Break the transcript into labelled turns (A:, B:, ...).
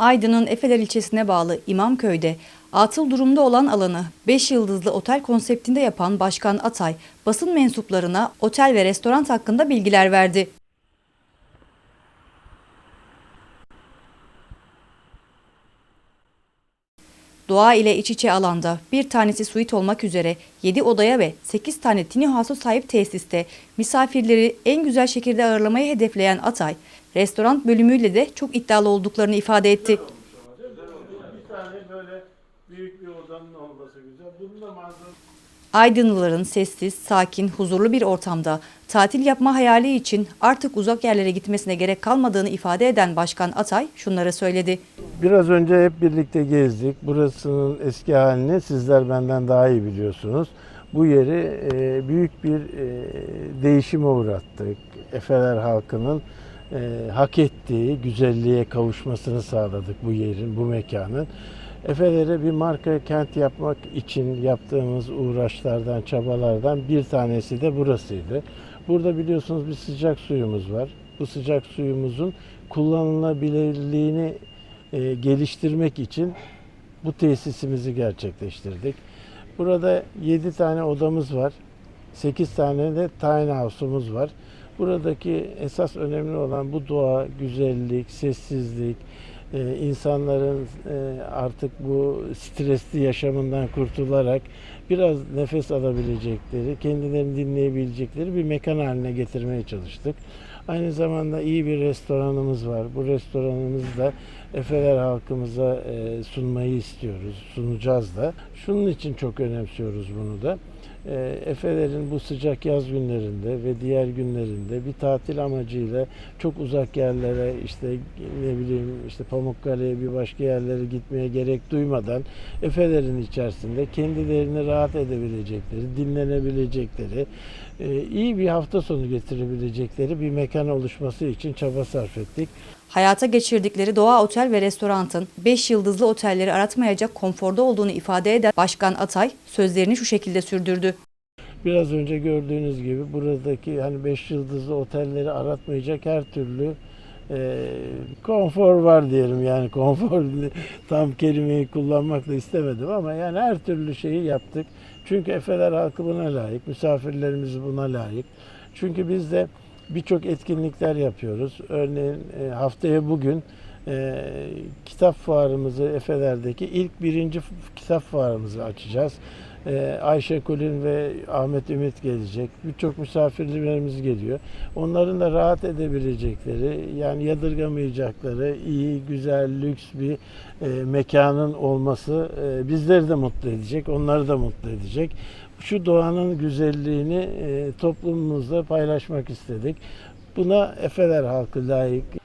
A: Aydın'ın Efeler ilçesine bağlı İmamköy'de atıl durumda olan alanı 5 yıldızlı otel konseptinde yapan Başkan Atay, basın mensuplarına otel ve restoran hakkında bilgiler verdi. Doğa ile iç içe alanda bir tanesi suite olmak üzere 7 odaya ve 8 tane tiny house'a sahip tesiste misafirleri en güzel şekilde ağırlamayı hedefleyen Atay, restoran bölümüyle de çok iddialı olduklarını ifade etti.
B: Bir tane böyle büyük bir odanın olması güzel. Bunun da manzarası
A: Aydınlıların sessiz, sakin, huzurlu bir ortamda tatil yapma hayali için artık uzak yerlere gitmesine gerek kalmadığını ifade eden Başkan Atay şunları söyledi.
B: Biraz önce hep birlikte gezdik. Burasının eski halini sizler benden daha iyi biliyorsunuz. Bu yeri e, büyük bir e, değişime uğrattık. Efeler halkının e, hak ettiği güzelliğe kavuşmasını sağladık bu yerin, bu mekanın. Efeler'e bir marka kent yapmak için yaptığımız uğraşlardan, çabalardan bir tanesi de burasıydı. Burada biliyorsunuz bir sıcak suyumuz var. Bu sıcak suyumuzun kullanılabilirliğini e, geliştirmek için bu tesisimizi gerçekleştirdik. Burada 7 tane odamız var. 8 tane de tiny house'umuz var. Buradaki esas önemli olan bu doğa, güzellik, sessizlik, e, insanların e, artık bu stresli yaşamından kurtularak biraz nefes alabilecekleri, kendilerini dinleyebilecekleri bir mekan haline getirmeye çalıştık. Aynı zamanda iyi bir restoranımız var. Bu restoranımızı da Efeler halkımıza e, sunmayı istiyoruz, sunacağız da. Şunun için çok önemsiyoruz bunu da. E, Efeler'in bu sıcak yaz günlerinde ve diğer günlerinde bir tatil amacıyla çok uzak yerlere işte ne bileyim işte Pamukkale'ye bir başka yerlere gitmeye gerek duymadan Efeler'in içerisinde kendilerini rahat edebilecekleri, dinlenebilecekleri, e, iyi bir hafta sonu getirebilecekleri bir mekan oluşması için çaba sarf ettik.
A: Hayata geçirdikleri Doğa Otel ve Restorant'ın 5 yıldızlı otelleri aratmayacak konforda olduğunu ifade eden Başkan Atay sözlerini şu şekilde sürdürdü.
B: Biraz önce gördüğünüz gibi buradaki hani 5 yıldızlı otelleri aratmayacak her türlü e, konfor var diyelim yani konfor tam kelimeyi kullanmak da istemedim ama yani her türlü şeyi yaptık. Çünkü Efeler halkı buna layık, misafirlerimiz buna layık. Çünkü biz de birçok etkinlikler yapıyoruz. Örneğin e, haftaya bugün e, kitap fuarımızı Efeler'deki ilk birinci kitap fuarımızı açacağız. E, Ayşe Kulin ve Ahmet Ümit gelecek. Birçok misafirlerimiz geliyor. Onların da rahat edebilecekleri, yani yadırgamayacakları iyi, güzel, lüks bir e, mekanın olması e, bizleri de mutlu edecek, onları da mutlu edecek. Şu doğanın güzelliğini e, toplumumuzla paylaşmak istedik. Buna Efeler halkı layık.